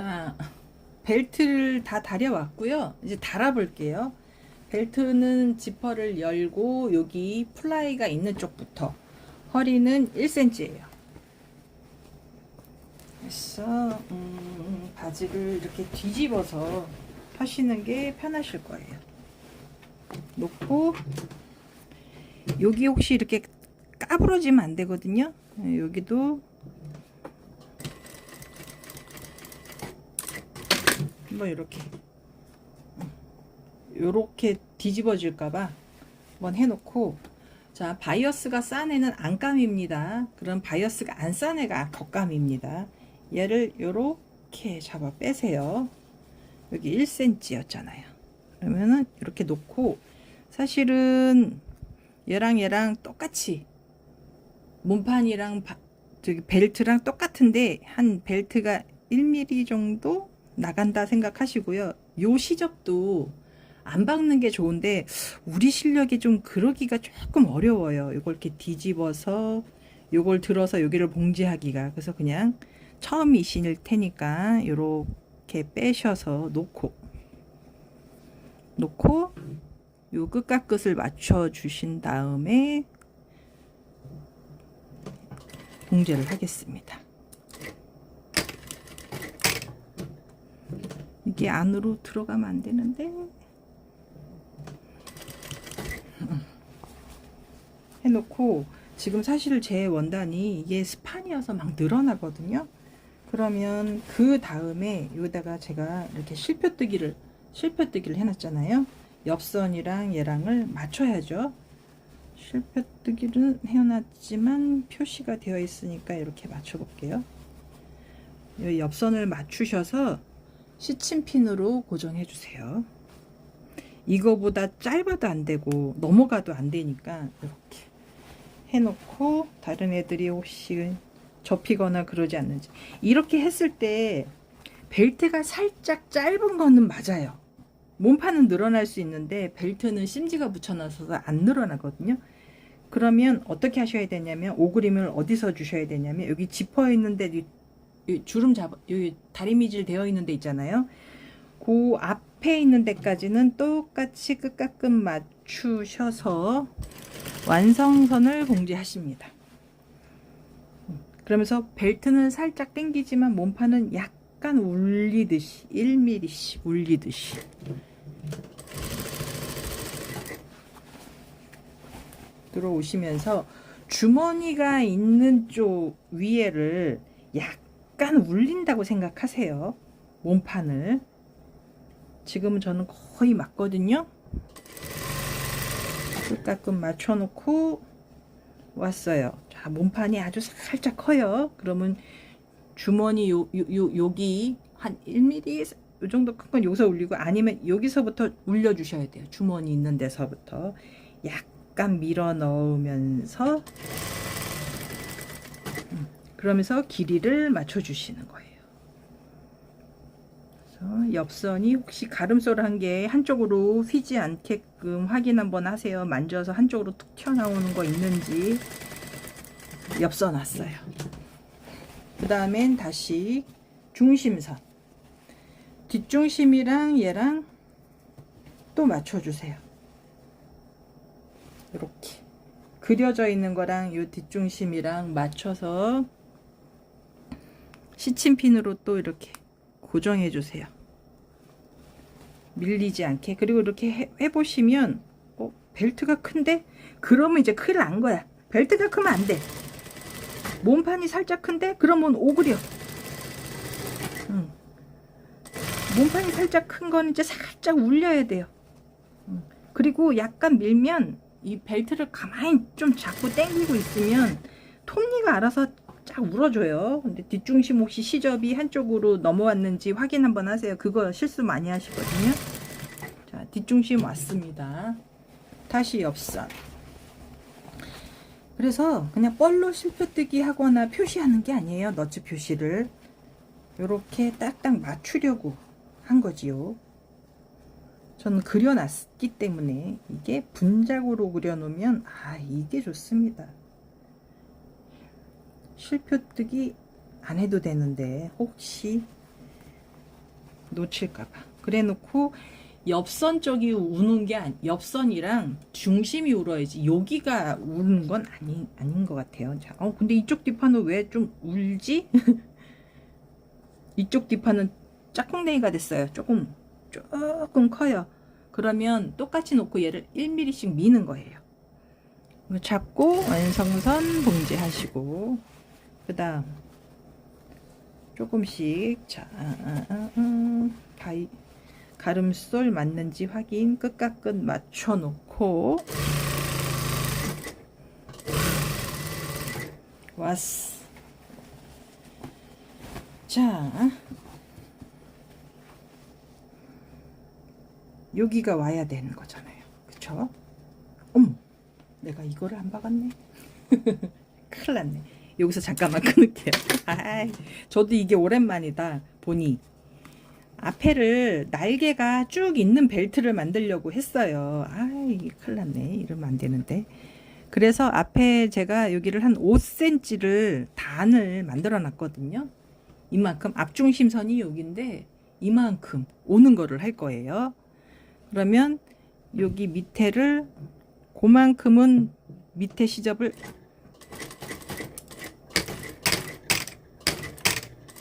자, 벨트를 다 다려왔고요. 이제 달아볼게요. 벨트는 지퍼를 열고 여기 플라이가 있는 쪽부터 허리는 1cm예요. 그래서 음, 바지를 이렇게 뒤집어서 하시는 게 편하실 거예요. 놓고 여기 혹시 이렇게 까부러지면 안 되거든요. 네, 여기도 한번 이렇게 이렇게 뒤집어질까봐 한번 해놓고 자 바이어스가 싼 애는 안감입니다. 그럼 바이어스가 안 싼 애가 겉감입니다. 얘를 이렇게 잡아 빼세요. 여기 1cm였잖아요. 그러면은 이렇게 놓고 사실은 얘랑 얘랑 똑같이 몸판이랑 바, 저기 벨트랑 똑같은데 한 벨트가 1mm 정도 나간다 생각하시고요. 요 시접도 안 박는 게 좋은데 우리 실력이 좀 그러기가 조금 어려워요. 이걸 이렇게 뒤집어서 요걸 들어서 여기를 봉지하기가 그래서 그냥 처음이실 테니까 요렇게 빼셔서 놓고 놓고 요 끝과 끝을 맞춰 주신 다음에 봉제를 하겠습니다. 이게 안으로 들어가면 안 되는데 해놓고 지금 사실 제 원단이 이게 스판이어서 막 늘어나거든요. 그러면 그 다음에 여기다가 제가 이렇게 실표뜨기를 실표뜨기를 해놨잖아요. 옆선이랑 얘랑을 맞춰야죠. 실표뜨기는 해놨지만 표시가 되어 있으니까 이렇게 맞춰 볼게요. 이 옆선을 맞추셔서 시침핀으로 고정해 주세요. 이거보다 짧아도 안 되고 넘어가도 안 되니까 이렇게 해놓고 다른 애들이 혹시 접히거나 그러지 않는지 이렇게 했을 때 벨트가 살짝 짧은 거는 맞아요. 몸판은 늘어날 수 있는데 벨트는 심지가 붙여놔서 안 늘어나거든요. 그러면 어떻게 하셔야 되냐면 오그림을 어디서 주셔야 되냐면 여기 지퍼 있는데 주름 잡 여기 다리미질 되어 있는 데 있잖아요. 그 앞에 있는 데까지는 똑같이 끝과 끝 맞추셔서 완성선을 봉제하십니다. 그러면서 벨트는 살짝 당기지만 몸판은 약간 울리듯이 1mm씩 울리듯이 들어오시면서 주머니가 있는 쪽 위에를 약 간 울린다고 생각하세요. 몸판을. 지금은 저는 거의 맞거든요. 끝가끔 맞춰놓고 왔어요. 자, 몸판이 아주 살짝 커요. 그러면 주머니 요, 요, 요, 여기 한 1mm 요 정도 큰 건 여기서 울리고 아니면 여기서부터 울려주셔야 돼요. 주머니 있는 데서부터 약간 밀어 넣으면서 음, 그러면서 길이를 맞춰주시는 거예요. 그래서 옆선이 혹시 가름소를 한게 한쪽으로 휘지 않게끔 확인 한번 하세요. 만져서 한쪽으로 툭 튀어나오는 거 있는지 옆선 왔어요. 그 다음엔 다시 중심선 뒷중심이랑 얘랑 또 맞춰주세요. 이렇게 그려져 있는 거랑 이 뒷중심이랑 맞춰서 시침핀으로 또 이렇게 고정해 주세요. 밀리지 않게 그리고 이렇게 해, 해보시면 어, 벨트가 큰데 그러면 이제 큰일 난 거야. 벨트가 크면 안 돼. 몸판이 살짝 큰데 그러면 오그려. 응. 몸판이 살짝 큰 건 이제 살짝 울려야 돼요. 응. 그리고 약간 밀면 이 벨트를 가만히 좀 잡고 당기고 있으면 톱니가 알아서 쫙 울어줘요. 근데 뒷중심 혹시 시접이 한쪽으로 넘어왔는지 확인 한번 하세요. 그거 실수 많이 하시거든요. 자, 뒷중심 왔습니다. 다시 옆선. 그래서 그냥 뻘로 실표뜨기 하거나 표시하는 게 아니에요. 너츠 표시를. 이렇게 딱딱 맞추려고 한 거지요. 저는 그려놨기 때문에 이게 분작으로 그려놓으면 아 이게 좋습니다. 실표뜨기 안 해도 되는데 혹시 놓칠까봐. 그래 놓고 옆선 쪽이 우는 게 아니, 옆선이랑 중심이 울어야지 여기가 우는 건 아니, 아닌 것 같아요. 자, 어, 근데 이쪽 뒷판은 왜 좀 울지? 이쪽 뒷판은 짝꿍댕이가 됐어요. 조금, 조금 커요. 그러면 똑같이 놓고 얘를 1mm씩 미는 거예요. 잡고 완성선 봉제하시고 그 다음 조금씩 자 아, 아, 아, 아, 가이, 가름솔 맞는지 확인 끝과 끝 맞춰 놓고. 왔어 자. 여기가 와야 되는 거잖아요. 그쵸? 어머 내가 이거를 안 박았네. 큰일 났네 여기서 잠깐만 끊을게요. 아이, 저도 이게 오랜만이다 보니. 앞에를 날개가 쭉 있는 벨트를 만들려고 했어요. 아이 큰일 났네. 이러면 안 되는데. 그래서 앞에 제가 여기를 한 5cm를 단을 만들어 놨거든요. 이만큼 앞중심선이 여기인데 이만큼 오는 거를 할 거예요. 그러면 여기 밑에를 그만큼은 밑에 시접을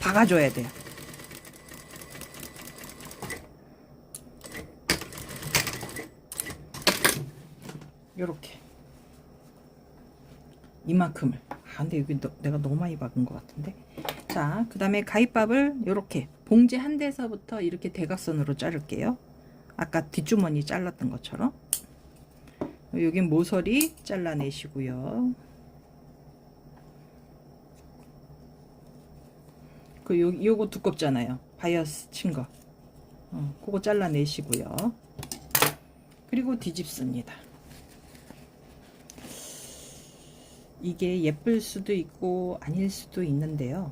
박아줘야 돼요. 요렇게. 이만큼을. 아 근데 여기 너, 내가 너무 많이 박은 것 같은데? 자그 다음에 가위밥을 요렇게 봉제 한 대서부터 이렇게 대각선으로 자를게요. 아까 뒷주머니 잘랐던 것처럼. 여긴 모서리 잘라내시고요 그 요, 요거 두껍잖아요. 바이어스 친 거. 어, 그거 잘라내시고요. 그리고 뒤집습니다. 이게 예쁠 수도 있고 아닐 수도 있는데요.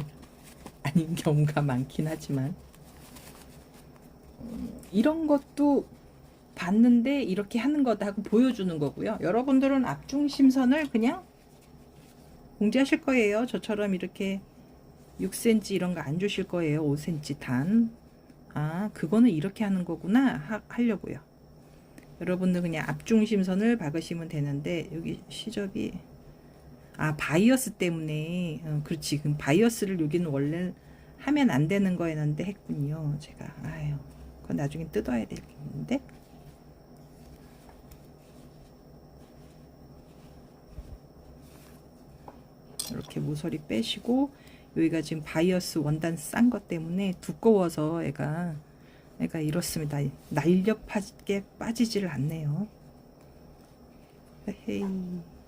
아닌 경우가 많긴 하지만. 음, 이런 것도 봤는데 이렇게 하는 거다 하고 보여주는 거고요. 여러분들은 앞중심선을 그냥 공지하실 거예요. 저처럼 이렇게 6cm 이런 거 안 주실 거예요. 5cm 단. 아, 그거는 이렇게 하는 거구나 하, 하려고요. 여러분들 그냥 앞중심선을 박으시면 되는데 여기 시접이 아 바이어스 때문에. 어, 그렇지. 그럼 바이어스를 여기는 원래 하면 안 되는 거였는데 했군요. 제가. 아유 그건 나중에 뜯어야 되겠는데. 이렇게 모서리 빼시고 여기가 지금 바이어스 원단 싼 것 때문에 두꺼워서 애가 애가 이렇습니다. 날렵하게 빠지지를 않네요. 헤이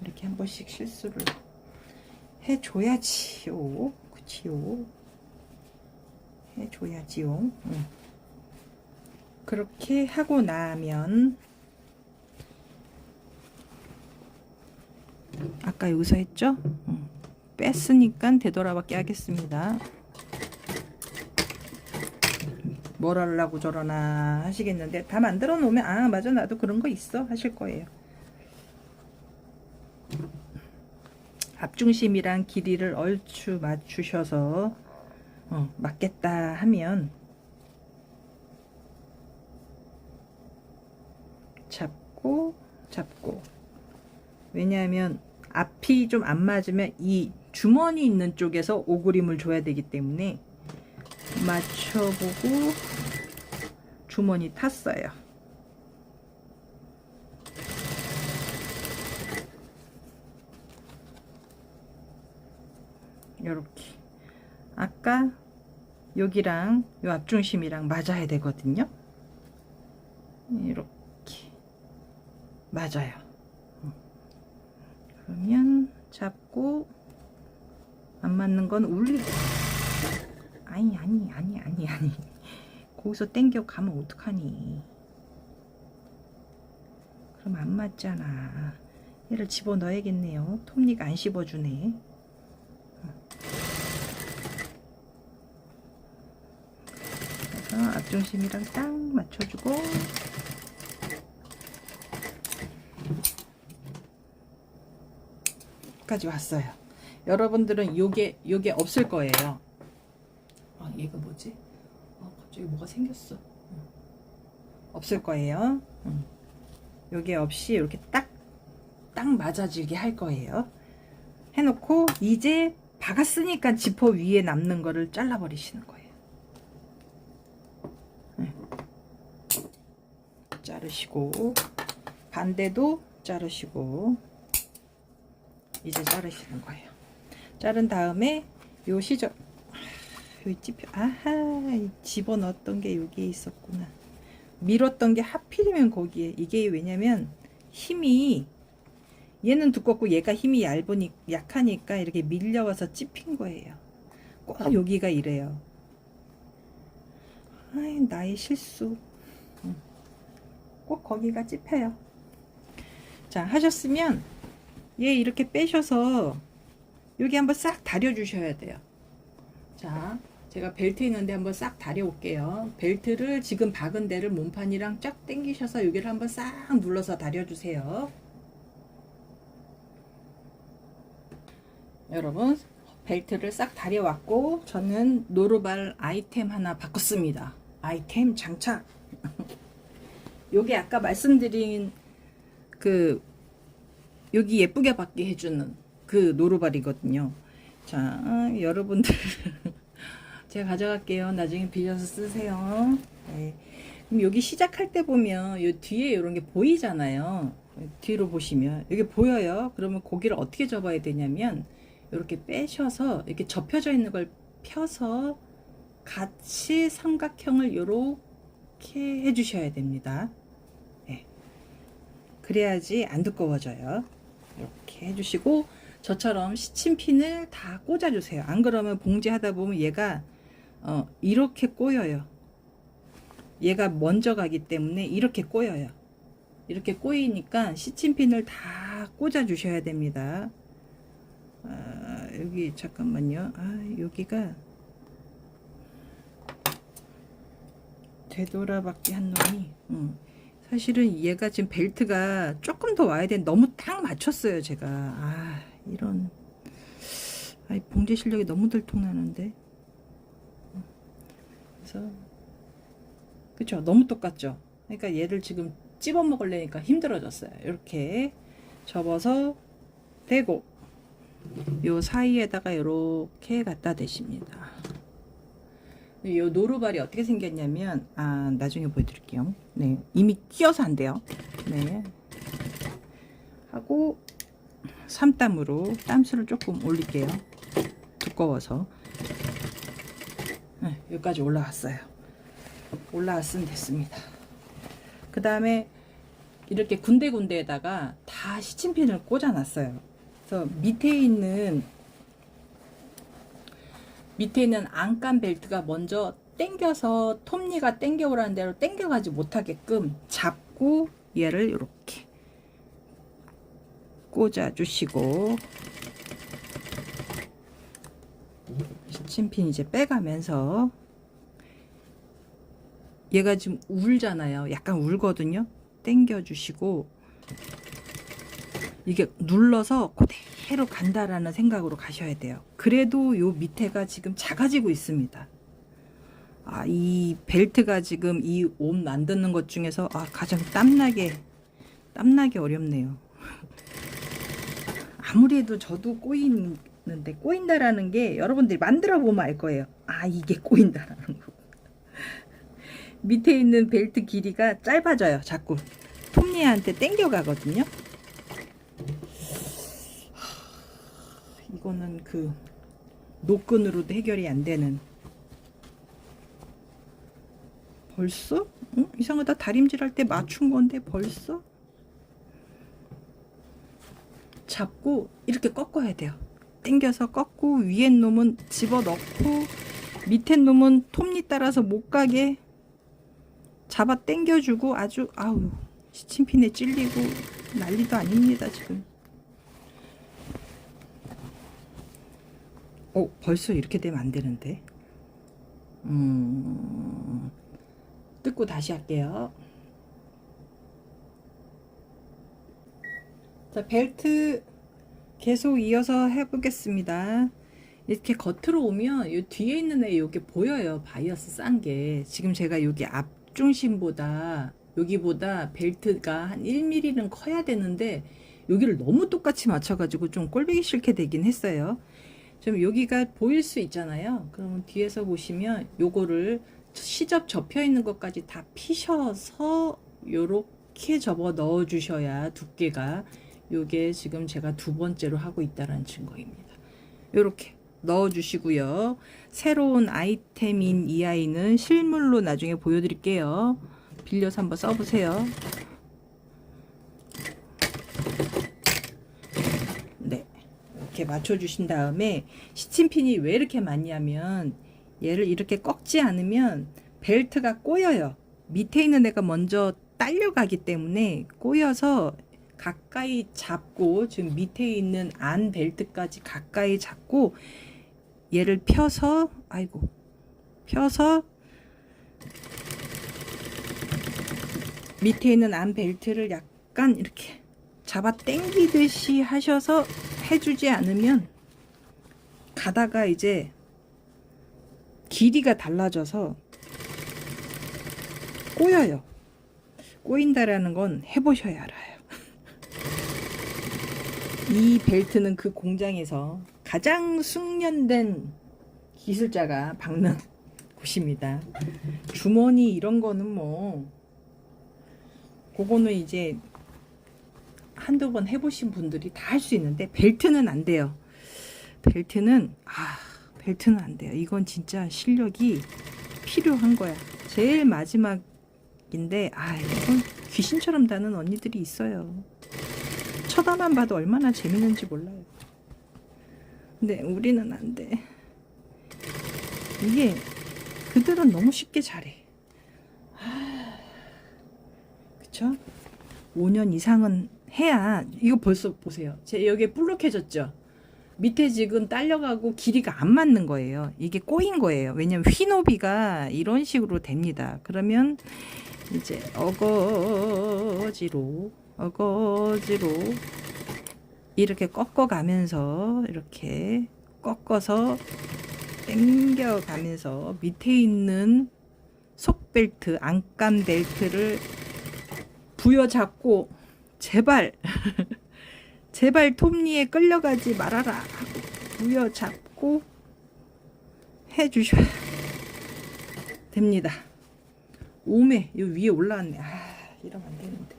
이렇게 한 번씩 실수를 해줘야지요. 그치요. 해줘야지요. 응. 그렇게 하고 나면 아까 여기서 했죠? 응. 뺐으니까 되돌아받게 하겠습니다. 뭘 하려고 저러나 하시겠는데 다 만들어 놓으면 아 맞아 나도 그런 거 있어 하실 거예요. 앞중심이랑 길이를 얼추 맞추셔서 어, 맞겠다 하면 잡고 잡고 왜냐하면 앞이 좀 안 맞으면 이 주머니 있는 쪽에서 오그림을 줘야 되기 때문에 맞춰보고 주머니 탔어요. 이렇게 아까 여기랑 요 앞중심이랑 맞아야 되거든요. 이렇게 맞아요. 그러면 잡고 안 맞는 건 울리고 아니 아니 아니 아니 아니. 거기서 땡겨 가면 어떡하니? 그럼 안 맞잖아. 얘를 집어넣어야겠네요. 톱니가 안 씹어주네. 그래서 앞중심이랑 딱 맞춰주고. 까지 왔어요 여러분들은 요게 요게 없을 거예요 아 얘가 뭐지 저기 뭐가 생겼어. 응. 없을 거예요. 응. 여기 없이 이렇게 딱, 딱 맞아지게 할 거예요. 해놓고 이제 박았으니까 지퍼 위에 남는 거를 잘라버리시는 거예요. 응. 자르시고 반대도 자르시고 이제 자르시는 거예요. 자른 다음에 요 시저 여기 찝혀 아하 집어 넣었던 게 여기에 있었구나. 밀었던 게 하필이면 거기에 이게 왜냐면 힘이 얘는 두껍고 얘가 힘이 얇으니 약하니까 이렇게 밀려와서 찝힌 거예요. 꼭 여기가 이래요. 아이 나의 실수. 응. 꼭 거기가 찝혀요. 자 하셨으면 얘 이렇게 빼셔서 여기 한번 싹 다려 주셔야 돼요. 자, 제가 벨트 있는데 한번 싹 다려 올게요. 벨트를 지금 박은 데를 몸판이랑 쫙 당기셔서 여기를 한번 싹 눌러서 다려 주세요. 여러분, 벨트를 싹 다려 왔고 저는 노루발 아이템 하나 바꿨습니다. 아이템 장착. 요게 아까 말씀드린 그 여기 예쁘게 받게 해주는 그 노루발이거든요. 자, 여러분들 제가 가져갈게요. 나중에 빌려서 쓰세요. 네. 그럼 여기 시작할 때 보면 요 뒤에 이런 게 보이잖아요. 뒤로 보시면 여기 보여요. 그러면 고기를 어떻게 접어야 되냐면 이렇게 빼셔서 이렇게 접혀져 있는 걸 펴서 같이 삼각형을 이렇게 해주셔야 됩니다. 네. 그래야지 안 두꺼워져요. 이렇게 해주시고 저처럼 시침핀을 다 꽂아주세요. 안 그러면 봉지 하다 보면 얘가 어, 이렇게 꼬여요. 얘가 먼저 가기 때문에 이렇게 꼬여요. 이렇게 꼬이니까 시침핀을 다 꽂아 주셔야 됩니다. 아, 여기 잠깐만요. 아, 여기가 되돌아박기 한 놈이 음. 사실은 얘가 지금 벨트가 조금 더 와야 돼. 너무 딱 맞췄어요, 제가. 아, 이런. 아이, 봉제 실력이 너무 들통나는데. 그래서, 그쵸. 너무 똑같죠. 그러니까 얘를 지금 찝어 먹으려니까 힘들어졌어요. 이렇게 접어서 대고, 요 사이에다가 이렇게 갖다 대십니다. 이 노루발이 어떻게 생겼냐면 아 나중에 보여드릴게요. 네 이미 끼어서 안 돼요. 네 하고 삼땀으로 땀수를 조금 올릴게요. 두꺼워서 네, 여기까지 올라왔어요. 올라왔으면 됐습니다. 그 다음에 이렇게 군데군데에다가 다 시침핀을 꽂아놨어요. 그래서 밑에 있는 밑에 있는 안감 벨트가 먼저 당겨서 톱니가 당겨오라는 대로 당겨가지 못하게끔 잡고 얘를 이렇게 꽂아주시고 시침핀 이제 빼가면서 얘가 지금 울잖아요. 약간 울거든요. 당겨주시고 이게 눌러서 그대로 간다라는 생각으로 가셔야 돼요. 그래도 요 밑에가 지금 작아지고 있습니다. 아, 이 벨트가 지금 이 옷 만드는 것 중에서 아, 가장 땀나게, 땀나게 어렵네요. 아무리 해도 저도 꼬이는데, 꼬인다라는 게 여러분들이 만들어 보면 알 거예요. 아, 이게 꼬인다라는 거. 밑에 있는 벨트 길이가 짧아져요, 자꾸. 톱니한테 땡겨 가거든요. 이거는 그 노끈으로도 해결이 안 되는 벌써? 응? 이상하다 다림질 할 때 맞춘 건데 벌써? 잡고 이렇게 꺾어야 돼요 당겨서 꺾고 위에 놈은 집어넣고 밑에 놈은 톱니 따라서 못 가게 잡아 당겨주고 아주 아우 시침핀에 찔리고 난리도 아닙니다 지금 어, 벌써 이렇게 되면 안 되는데. 음, 뜯고 다시 할게요. 자, 벨트 계속 이어서 해보겠습니다. 이렇게 겉으로 오면 이 뒤에 있는 애 요게 보여요. 바이어스 싼 게. 지금 제가 여기 앞중심보다 여기보다 벨트가 한 1mm는 커야 되는데 여기를 너무 똑같이 맞춰가지고 좀 꼴보기 싫게 되긴 했어요. 좀 여기가 보일 수 있잖아요. 그러면 뒤에서 보시면 요거를 시접 접혀 있는 것까지 다 피셔서 요렇게 접어 넣어 주셔야 두께가 요게 지금 제가 두 번째로 하고 있다는 증거입니다. 요렇게 넣어 주시고요. 새로운 아이템인 이 아이는 실물로 나중에 보여드릴게요. 빌려서 한번 써보세요. 네. 이렇게 맞춰주신 다음에 시침핀이 왜 이렇게 많냐면 얘를 이렇게 꺾지 않으면 벨트가 꼬여요. 밑에 있는 애가 먼저 딸려가기 때문에 꼬여서 가까이 잡고 지금 밑에 있는 안 벨트까지 가까이 잡고 얘를 펴서 아이고 펴서 밑에 있는 안 벨트를 약간 이렇게 잡아 당기듯이 하셔서 해주지 않으면 가다가 이제 길이가 달라져서 꼬여요. 꼬인다라는 건 해보셔야 알아요. 이 벨트는 그 공장에서 가장 숙련된 기술자가 박는 곳입니다. 주머니 이런 거는 뭐 그거는 이제 한두 번 해보신 분들이 다 할 수 있는데 벨트는 안 돼요. 벨트는 아 벨트는 안 돼요. 이건 진짜 실력이 필요한 거야. 제일 마지막인데 아 이건 귀신처럼 다는 언니들이 있어요. 쳐다만 봐도 얼마나 재밌는지 몰라요. 근데 우리는 안 돼. 이게 그들은 너무 쉽게 잘해. 아, 그쵸? 5년 이상은 해야 이거 벌써 보세요. 제 여기에 볼록해졌죠. 밑에 지금 딸려가고 길이가 안 맞는 거예요. 이게 꼬인 거예요. 왜냐면 휘노비가 이런 식으로 됩니다. 그러면 이제 어거지로 어거지로 이렇게 꺾어가면서 이렇게 꺾어서 당겨가면서 밑에 있는 속벨트, 안감 벨트를 부여잡고 제발 제발 톱니에 끌려가지 말아라 부여잡고 해주셔야 됩니다. 오메 이 위에 올라왔네. 아 이러면 안 되는데.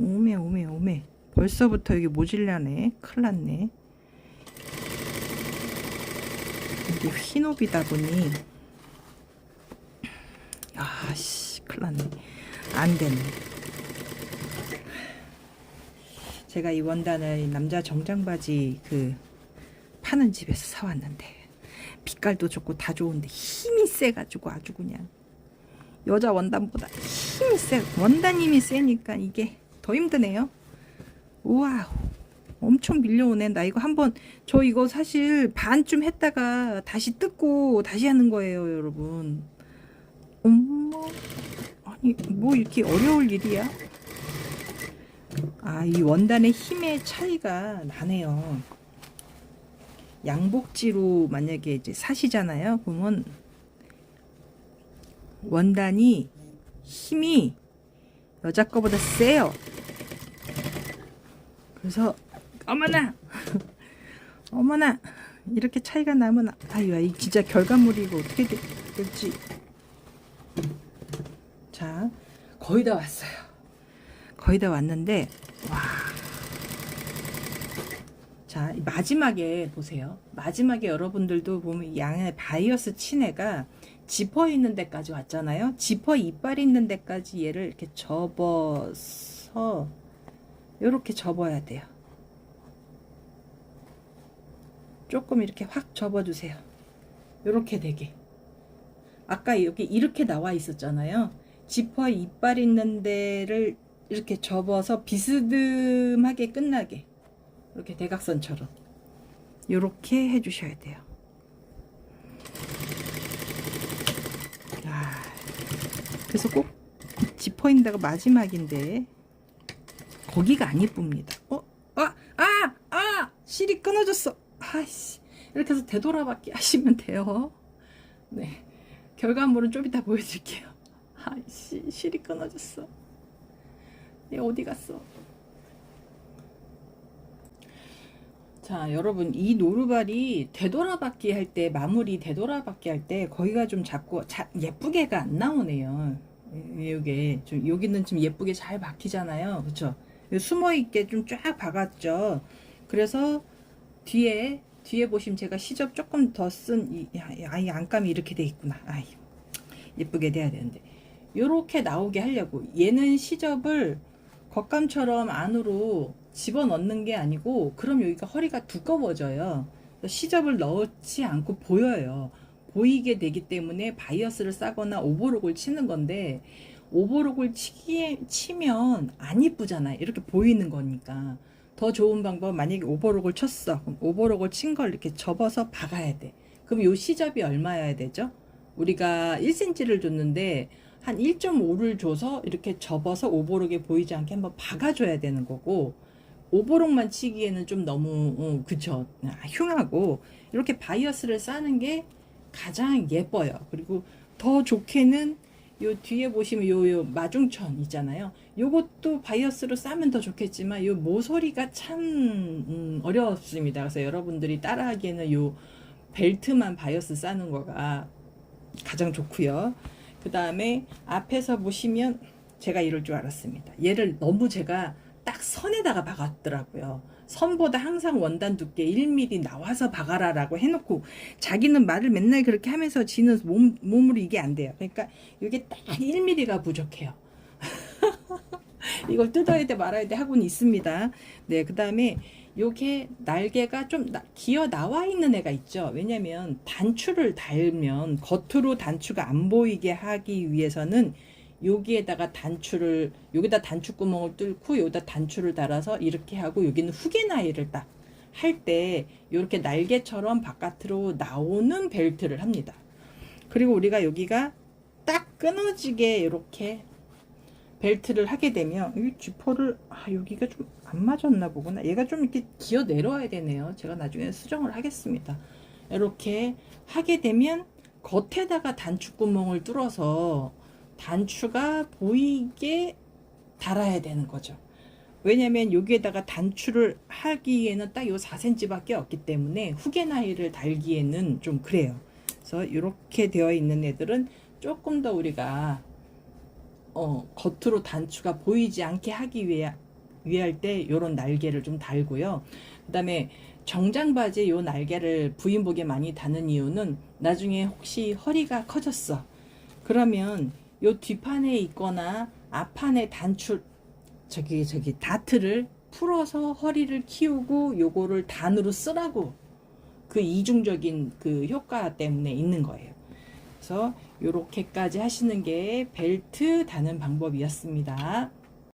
오메 오메 오메 벌써부터 여기 모질라네. 큰일 났네. 이게 흰옷이다 보니 아씨 큰일 났네. 안 되네. 제가 이 원단을 이 남자 정장 바지 그 파는 집에서 사왔는데 빛깔도 좋고 다 좋은데 힘이 세가지고 아주 그냥 여자 원단보다 힘이 세 원단 힘이 세니까 이게 더 힘드네요. 우와 엄청 밀려오네. 나 이거 한번 저 이거 사실 반쯤 했다가 다시 뜯고 다시 하는 거예요, 여러분. 엄마 아니 뭐 이렇게 어려울 일이야? 아, 이 원단의 힘의 차이가 나네요. 양복지로 만약에 이제 사시잖아요. 그러면 원단이 힘이 여자 거보다 세요. 그래서 어머나 어머나 이렇게 차이가 나면 아유 이 진짜 결과물이고 어떻게 되- 될지 자 거의 다 왔어요. 거의 다 왔는데 와. 자, 이 마지막에 보세요. 마지막에 여러분들도 보면 이 양의 바이어스 친애가 지퍼 있는 데까지 왔잖아요. 지퍼 이빨 있는 데까지 얘를 이렇게 접어서 이렇게 접어야 돼요. 조금 이렇게 확 접어주세요. 이렇게 되게. 아까 여기 이렇게 나와 있었잖아요. 지퍼 이빨 있는 데를 이렇게 접어서 비스듬하게 끝나게 이렇게 대각선처럼 이렇게 해주셔야 돼요. 아, 그래서 꼭 지퍼 있는 데가 마지막인데 거기가 안 이쁩니다. 어, 아, 아, 아, 실이 끊어졌어. 아씨, 이렇게 해서 되돌아받기 하시면 돼요. 네. 결과물은 좀 이따 보여드릴게요. 아이씨, 실이 끊어졌어. 얘 어디 갔어? 자, 여러분, 이 노루발이 되돌아받기 할 때, 마무리 되돌아받기 할 때, 거기가 좀 자꾸 자, 예쁘게가 안 나오네요. 여기, 좀, 여기는 좀 예쁘게 잘 박히잖아요. 그쵸? 숨어 있게 좀 쫙 박았죠. 그래서 뒤에, 뒤에 보시면 제가 시접 조금 더 쓴, 이, 야, 야, 이 안감이 이렇게 돼 있구나. 아이, 예쁘게 돼야 되는데. 요렇게 나오게 하려고. 얘는 시접을 겉감처럼 안으로 집어넣는 게 아니고 그럼 여기가 허리가 두꺼워져요. 시접을 넣지 않고 보여요. 보이게 되기 때문에 바이어스를 싸거나 오버록을 치는 건데 오버록을 치기에 치면 안 이쁘잖아요. 이렇게 보이는 거니까. 더 좋은 방법은 만약에 오버록을 쳤어. 그럼 오버록을 친 걸 이렇게 접어서 박아야 돼. 그럼 요 시접이 얼마여야 되죠? 우리가 1cm를 줬는데 한 1.5를 줘서 이렇게 접어서 오버록에 보이지 않게 한번 박아줘야 되는 거고 오버록만 치기에는 좀 너무 어, 그쵸 아, 흉하고 이렇게 바이어스를 싸는 게 가장 예뻐요 그리고 더 좋게는 요 뒤에 보시면 요, 요 마중천 있잖아요 요것도 바이어스로 싸면 더 좋겠지만 요 모서리가 참 음, 어렵습니다 그래서 여러분들이 따라하기에는 요 벨트만 바이어스 싸는 거가 가장 좋고요 그 다음에 앞에서 보시면 제가 이럴 줄 알았습니다. 얘를 너무 제가 딱 선에다가 박았더라고요. 선보다 항상 원단 두께 1mm 나와서 박아라 라고 해놓고 자기는 말을 맨날 그렇게 하면서 지는 몸, 몸으로 이게 안 돼요. 그러니까 이게 딱 1mm가 부족해요. 이걸 뜯어야 돼 말아야 돼 하고는 있습니다. 네, 그 다음에 요게 날개가 좀 나, 기어 나와 있는 애가 있죠. 왜냐면 단추를 달면 겉으로 단추가 안 보이게 하기 위해서는 여기에다가 단추를 여기다 단추 구멍을 뚫고 여기다 단추를 달아서 이렇게 하고 여기는 후계 나이를 딱 할 때 이렇게 날개처럼 바깥으로 나오는 벨트를 합니다. 그리고 우리가 여기가 딱 끊어지게 이렇게 벨트를 하게 되면 이 지퍼를 아 여기가 좀 안 맞았나 보구나. 얘가 좀 이렇게 기어 내려와야 되네요. 제가 나중에 수정을 하겠습니다. 이렇게 하게 되면 겉에다가 단추구멍을 뚫어서 단추가 보이게 달아야 되는 거죠 왜냐면 여기에다가 단추를 하기에는 딱 요 4cm 밖에 없기 때문에 후계 나이를 달기에는 좀 그래요 그래서 이렇게 되어 있는 애들은 조금 더 우리가 어, 겉으로 단추가 보이지 않게 하기 위해 위할 때 요런 날개를 좀 달고요. 그다음에 정장 바지에 요 날개를 부인복에 많이 다는 이유는 나중에 혹시 허리가 커졌어. 그러면 요 뒷판에 있거나 앞판에 단추 저기 저기 다트를 풀어서 허리를 키우고 요거를 단으로 쓰라고 그 이중적인 그 효과 때문에 있는 거예요. 그래서 요렇게까지 하시는 게 벨트 다는 방법이었습니다.